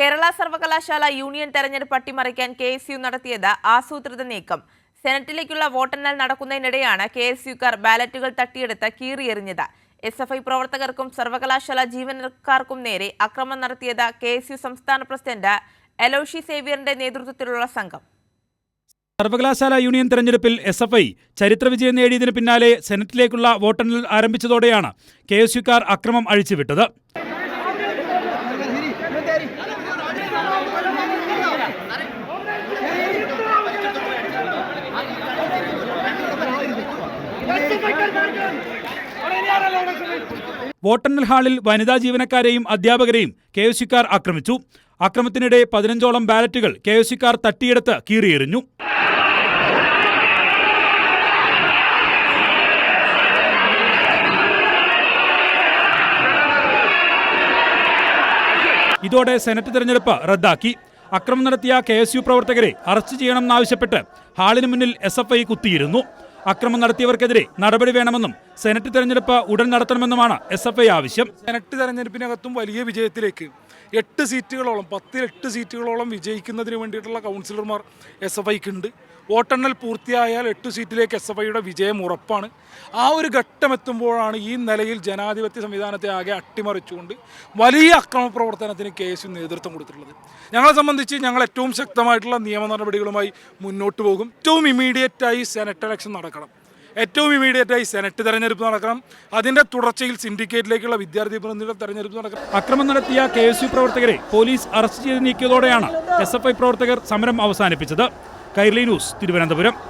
കേരള സർവകലാശാല യൂണിയൻ തെരഞ്ഞെടുപ്പ് അട്ടിമറിക്കാൻ കെ എസ് യു നടത്തിയത് ആസൂത്രിത നീക്കം. സെനറ്റിലേക്കുള്ള വോട്ടെണ്ണൽ നടക്കുന്നതിനിടെയാണ് കെ എസ് യുക്കാർ ബാലറ്റുകൾ തട്ടിയെടുത്ത് കീറിയെറിഞ്ഞത്. എസ് എഫ് ഐ പ്രവർത്തകർക്കും സർവകലാശാല ജീവനക്കാർക്കും നേരെ അക്രമം നടത്തിയത് കെ എസ് യു സംസ്ഥാന പ്രസിഡന്റ് എലോഷി സേവ്യറിന്റെ നേതൃത്വത്തിലുള്ള സംഘം. സർവകലാശാല യൂണിയൻ തെരഞ്ഞെടുപ്പിൽ എസ് എഫ് ഐ ചരിത്ര വിജയം നേടിയതിന് പിന്നാലെ സെനറ്റിലേക്കുള്ള വോട്ടെണ്ണൽ ആരംഭിച്ചതോടെയാണ് കെ എസ് യുക്കാർ അക്രമം അഴിച്ചുവിട്ടത്. വോട്ടെണ്ണൽ ഹാളിൽ വനിതാ ജീവനക്കാരെയും അധ്യാപകരെയും കെ എസ് സിക്കാർ ആക്രമിച്ചു. അക്രമത്തിനിടെ പതിനഞ്ചോളം ബാലറ്റുകൾ കെ എസ് സിക്കാർ തട്ടിയെടുത്ത് കീറിയെറിഞ്ഞു. ഇതോടെ സെനറ്റ് തെരഞ്ഞെടുപ്പ് റദ്ദാക്കി. അക്രമം നടത്തിയ കെ എസ് യു പ്രവർത്തകരെ അറസ്റ്റ് ചെയ്യണമെന്നാവശ്യപ്പെട്ട് ഹാളിന് മുന്നിൽ എസ് എഫ് ഐ കുത്തിയിരുന്നു. അക്രമം നടത്തിയവർക്കെതിരെ നടപടി വേണമെന്നും സെനറ്റ് തെരഞ്ഞെടുപ്പ് ഉടൻ നടത്തണമെന്നുമാണ് എസ് എഫ് ഐ ആവശ്യം. സെനറ്റ് തെരഞ്ഞെടുപ്പിനകത്തും വലിയ വിജയത്തിലേക്ക് എട്ട് സീറ്റുകളോളം പത്തിൽ എട്ട് സീറ്റുകളോളം വിജയിക്കുന്നതിന് വേണ്ടിയിട്ടുള്ള കൗൺസിലർമാർ എസ് എഫ് ഐക്ക് ഉണ്ട് വോട്ടെണ്ണൽ പൂർത്തിയായാൽ എട്ട് സീറ്റിലേക്ക് എസ് എഫ് ഐയുടെ വിജയം ഉറപ്പാണ്. ആ ഒരു ഘട്ടം എത്തുമ്പോഴാണ് ഈ നിലയിൽ ജനാധിപത്യ സംവിധാനത്തെ ആകെ അട്ടിമറിച്ചുകൊണ്ട് വലിയ അക്രമ പ്രവർത്തനത്തിന് കെ എസ് നേതൃത്വം കൊടുത്തിട്ടുള്ളത്. ഞങ്ങളെ സംബന്ധിച്ച് ഞങ്ങൾ ഏറ്റവും ശക്തമായിട്ടുള്ള നിയമ നടപടികളുമായി മുന്നോട്ട് പോകും. ഏറ്റവും ഇമീഡിയറ്റായി സെനറ്റ് ഇലക്ഷൻ നടക്കണം. ഏറ്റവും ഇമീഡിയറ്റായി സെനറ്റ് തെരഞ്ഞെടുപ്പ് നടക്കണം. അതിന്റെ തുടർച്ചയിൽ സിൻഡിക്കേറ്റിലേക്കുള്ള വിദ്യാർത്ഥി പ്രതിനിധികളുടെ തെരഞ്ഞെടുപ്പ് നടക്കണം. അക്രമം നടത്തിയ കെ എസ് യു പ്രവർത്തകരെ പോലീസ് അറസ്റ്റ് ചെയ്ത് നീക്കിയതോടെയാണ് എസ് എഫ് ഐ പ്രവർത്തകർ സമരം അവസാനിപ്പിച്ചത്. കൈർലി ന്യൂസ് തിരുവനന്തപുരം.